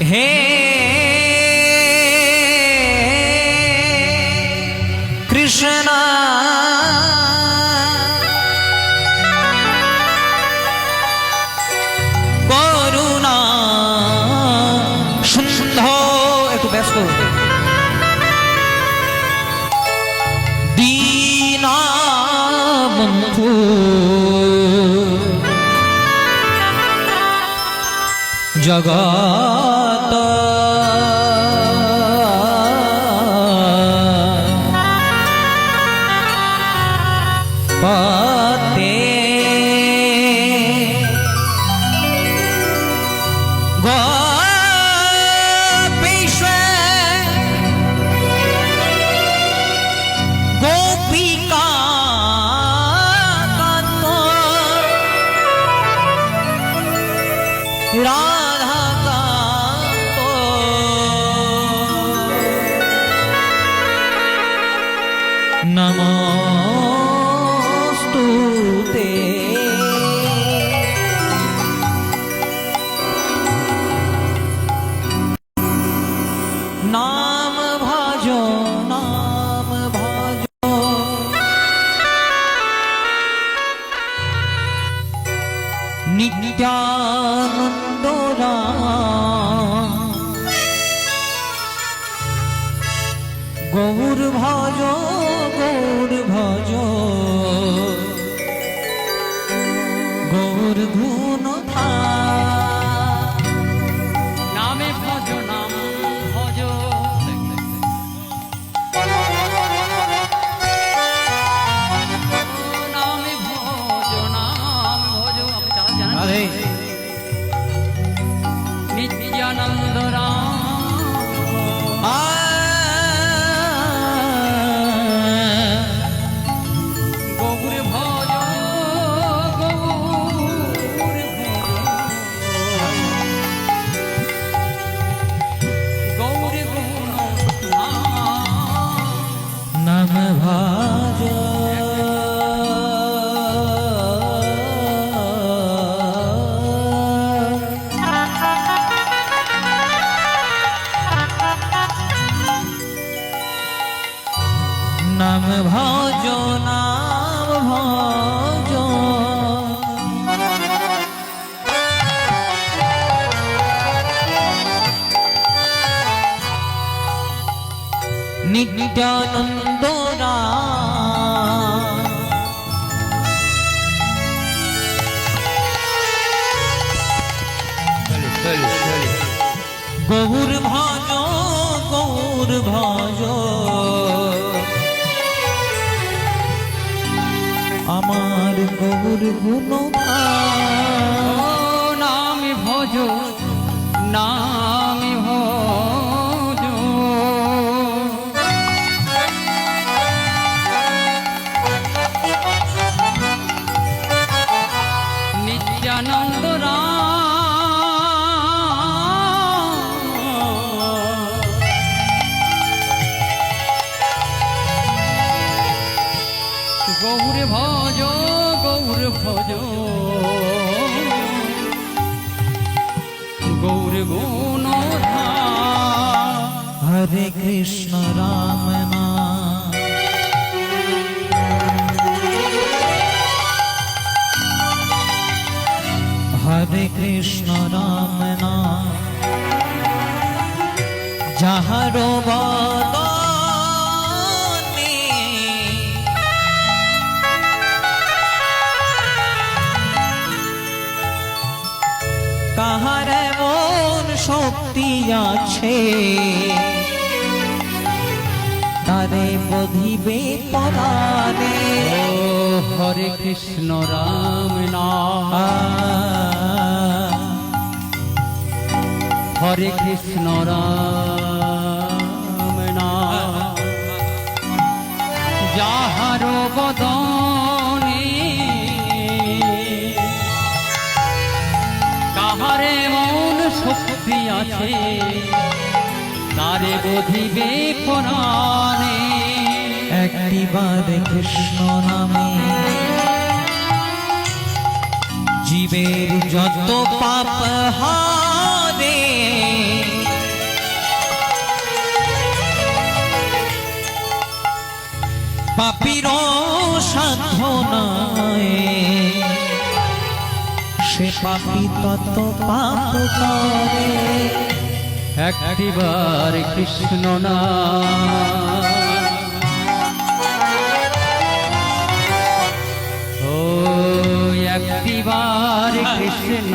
হে কৃষ্ণ। করুণা সিন্ধ একটু ব্যস্ত। দীনা বন্ধু নমস্তুতে নাম ভজ নাম ভজ। নিত্যানন্দ রাম। গৌর ভজ গৌর ভজ। গৌর গুণ নামে ভজ নিত্যানন্দ রাম গৌর ভজ গৌর ভজ আমার গৌর গুণ নামে ভজ নামে কৃষ্ণ রাম নাম যাহার কাহার এমন শক্তি আছে তারে বধিবে পরাণে ও হরে কৃষ্ণ রাম আ, হরে কৃষ্ণ রাম যাহার বদনে কাহারে মন শক্তি আছে তারে বধিবে পুরাণে। একটি বাদে কৃষ্ণ নামে। জীবের যত পাপ হারে পাপির সাধনায়। সে পাপি তত পাপ করে। একটিবার কৃষ্ণ না। ও একটিবার কৃষ্ণ।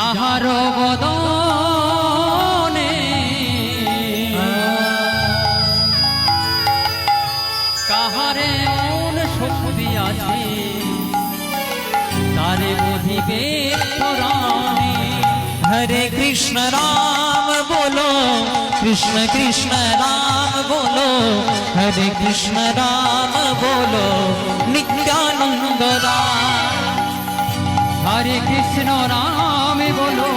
যাহার বদনে কাহারে মন শক্তি আছে, তারে বুঝিবে হরে কৃষ্ণ রাম বলো, কৃষ্ণ কৃষ্ণ রাম বলো, হরে কৃষ্ণ রাম বলো, নিত্যানন্দ রাম হরে কৃষ্ণ রাম বলো,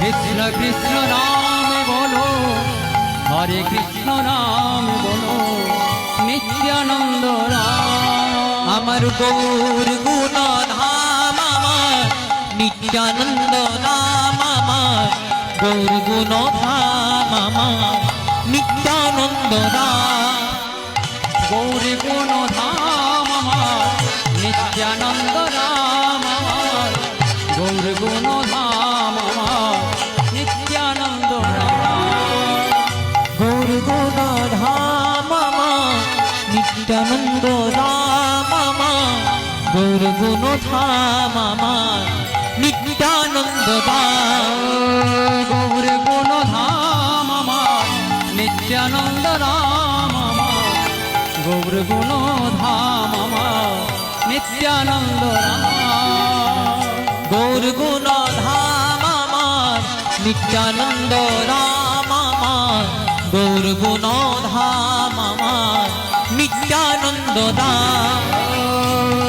কৃষ্ণ কৃষ্ণ রাম বলো, হরে কৃষ্ণ রাম বলো। নিত্যানন্দ রাম, আমার গৌর গুণ ধাম আমার, নিত্যানন্দ নাম আমার, গৌর গুণ ধাম আমার, নিত্যানন্দ নাম গৌরী গুণ নিত্যানন্দ আমার গৌর গুণ আমার নিত্যানন্দ গৌর গুণ আমার নিত্যানন্দ আমার গৌর গুণ আমার নিত্যানন্দ গৌর গুণ আমার নিত্যানন্দ রাম গৌর গুণ নিত্যানন্দ রাম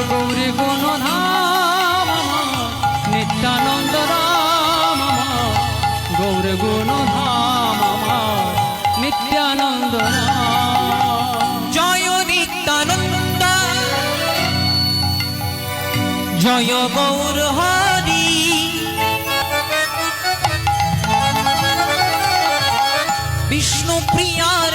গৌর গুণ ধাম আমার, নিত্যানন্দ রাম গৌর গুণ নিত্যানন্দ জয় নিত্যানন্দ। জয় গৌর হরি। বিষ্ণু প্রিয়ার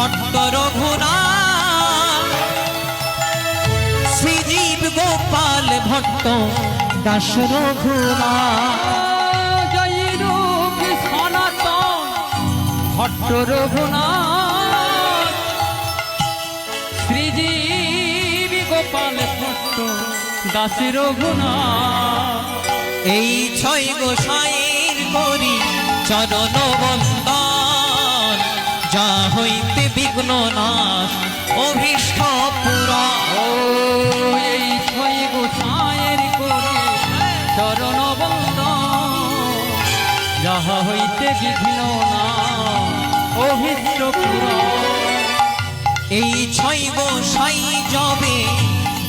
ভট্ট রঘুনাথ। শ্রীজীব গোপাল ভট্ট দাস রঘুনাথ। জয় রূপ সনাতন ভট্ট রঘুনাথ। শ্রীজীব গোপাল ভট্ট দাস রঘুনাথ। এই ছয় গোসাইয়ের করি চরণ বন্দন যা হইতে বিঘ্ন নাশ, অভীষ্ট পুরা। ও, এই ছয় গোসাঁয়ের করে চরণ বন্দন যাহা হইতে বিঘ্ন না অভিষ্ট পুরাণ এই ছয় গোসাই যবে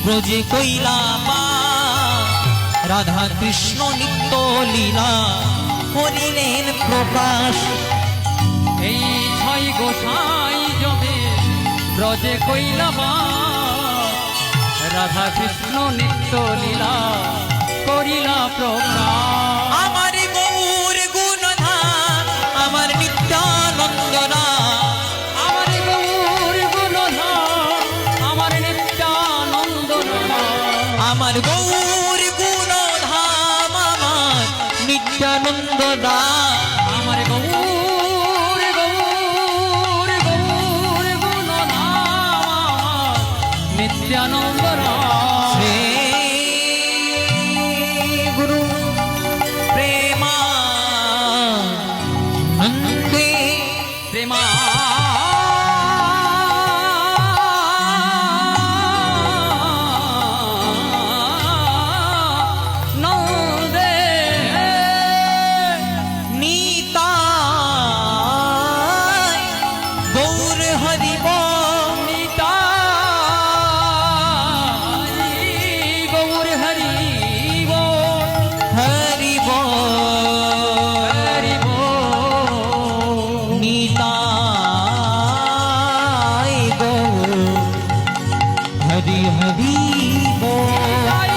ব্রজে কইলা মা রাধা কৃষ্ণ নিত্য লীলা করিলেন প্রকাশ। গোসাই জমে ব্রজে কইলা রাধা কৃষ্ণ নিত্য লীলা করিলা প্রকাশ गुरु प्रेमा। हम्म। प्रेमा। হরি